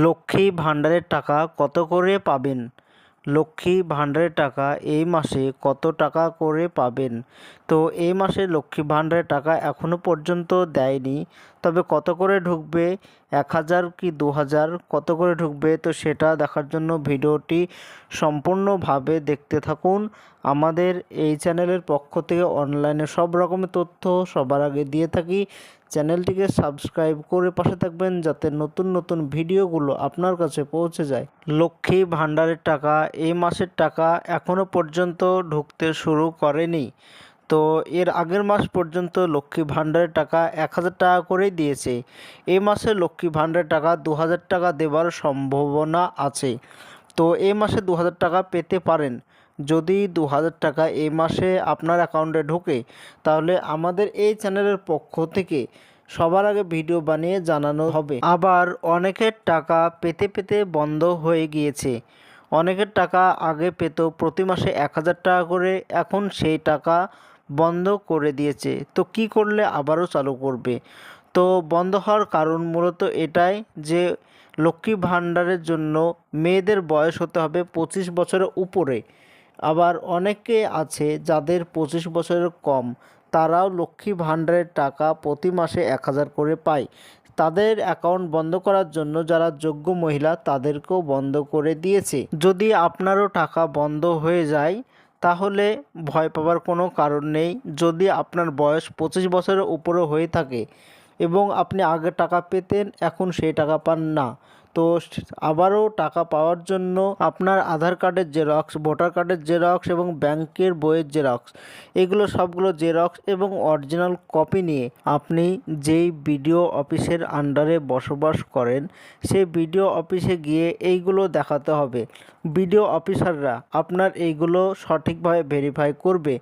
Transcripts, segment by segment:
লক্ষ্মী ভাণ্ডারের টাকা কত করে পাবেন? লক্ষ্মী ভাণ্ডারের টাকা এই মাসে কত টাকা করে পাবেন? তো এই মাসে লক্ষ্মী ভাণ্ডারের টাকা এখনও পর্যন্ত দেয়নি। তবে কত করে ঢুকবে? এক হাজার কি দু হাজার? কত করে ঢুকবে? তো সেটা দেখার জন্য ভিডিওটি সম্পূর্ণভাবে দেখতে থাকুন। আমাদের এই চ্যানেলের পক্ষ থেকে অনলাইনে সব রকমের তথ্য সবার আগে দিয়ে থাকি। চ্যানেলটিকে সাবস্ক্রাইব করে পাশে থাকবেন যাতে নতুন নতুন ভিডিওগুলো আপনার কাছে পৌঁছে যায়। লক্ষ্মী ভাণ্ডারের টাকা এই মাসের টাকা এখনও পর্যন্ত ঢুকতে শুরু করেনি। তো এর আগের মাস পর্যন্ত লক্ষ্মী ভাণ্ডারের টাকা এক হাজার টাকা করেই দিয়েছে। এই মাসে লক্ষ্মী ভাণ্ডারের টাকা দু হাজার টাকা দেওয়ার সম্ভাবনা আছে। তো এই মাসে দু হাজার টাকা পেতে পারেন। যদি দু হাজার টাকা এই মাসে আপনার অ্যাকাউন্টে ঢোকে, তাহলে আমাদের এই চ্যানেলের পক্ষ থেকে সবার আগে ভিডিও বানিয়ে জানানো হবে। আবার অনেকের টাকা পেতে পেতে বন্ধ হয়ে গিয়েছে। অনেকের টাকা আগে পেত প্রতি মাসে এক হাজার টাকা করে, এখন সেই টাকা বন্ধ করে দিয়েছে। তো কি করলে আবারও চালু করবে? তো বন্ধ হওয়ার কারণ মূলত এটাই যে, লক্ষ্মী ভাণ্ডারের জন্য মেয়েদের বয়স হতে হবে পঁচিশ বছরের উপরে। আবার অনেকে আছে যাদের পঁচিশ বছরের কম, তারাও লক্ষ্মী ভাণ্ডারের টাকা প্রতি মাসে এক হাজার করে পায়। তাদের অ্যাকাউন্ট বন্ধ করার জন্য যারা যোগ্য মহিলা তাদেরকেও বন্ধ করে দিয়েছে। যদি আপনারও টাকা বন্ধ হয়ে যায় তাহলে ভয় পাওয়ার কোনো কারণ নেই। যদি আপনার বয়স পঁচিশ বছরের উপরে হয়ে থাকে এবং আপনি আগে টাকা পেতেন, এখন সেই টাকা পান না। তো আবারও টাকা পাওয়ার জন্য আপনার আধার কার্ডের জেরক্স, ভোটার কার্ডের জেরক্স এবং ব্যাংকের বইয়ের জেরক্স। এগুলো সবগুলো জেরক্স এবং অরিজিনাল কপি নিয়ে আপনি যেই বিডিও অফিসের আন্ডারে বসবাস করেন সেই বিডিও অফিসে গিয়ে এইগুলো দেখাতে হবে। বিডিও অফিসাররা আপনার এইগুলো সঠিকভাবে ভেরিফাই করবে।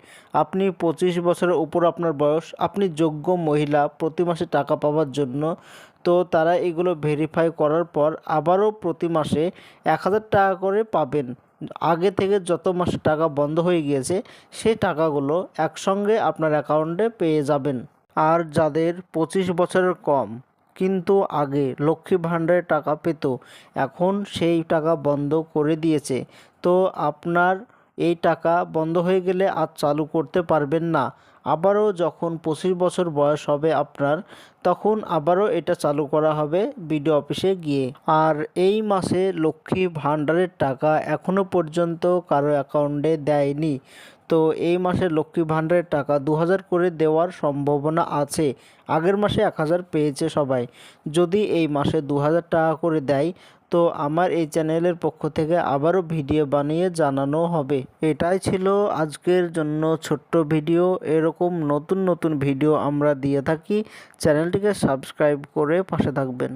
আপনি পঁচিশ বছরের উপর আপনার বয়স, আপনি যোগ্য মহিলা প্রতি মাসে টাকা পাওয়ার জন্য তো তারা এগুলো ভেরিফাই করার পর আবারও প্রতি মাসে এক হাজার টাকা করে পাবেন। আগে থেকে যত মাসে টাকা বন্ধ হয়ে গিয়েছে, সেই টাকাগুলো একসঙ্গে আপনার অ্যাকাউন্টে পেয়ে যাবেন। আর যাদের পঁচিশ বছরের কম, কিন্তু আগে লক্ষ্মী ভাণ্ডারের টাকা পেত, এখন সেই টাকা বন্ধ করে দিয়েছে। তো আপনার এই টাকা বন্ধ হয়ে গেলে আর চালু করতে পারবেন না। আবারও যখন পঁচিশ বছর বয়স হবে আপনার, তখন আবারও এটা চালু করা হবে বিডিও অফিসে গিয়ে। আর এই মাসে লক্ষ্মী ভাণ্ডারের টাকা এখনও পর্যন্ত কারও অ্যাকাউন্টে দেয়নি। তো এই মাসে লক্ষ্মী ভাণ্ডারের টাকা দু হাজার করে দেওয়ার সম্ভাবনা আছে। আগের মাসে এক হাজার পেয়েছে সবাই। যদি এই মাসে দু হাজার টাকা করে দেয় তো আমার এই চ্যানেলের পক্ষ থেকে আবারও ভিডিও বানিয়ে জানানো হবে। এটাই ছিল আজকের জন্য ছোট্ট ভিডিও। এরকম নতুন নতুন ভিডিও আমরা দিয়ে থাকি। চ্যানেলটিকে সাবস্ক্রাইব করে পাশে থাকবেন।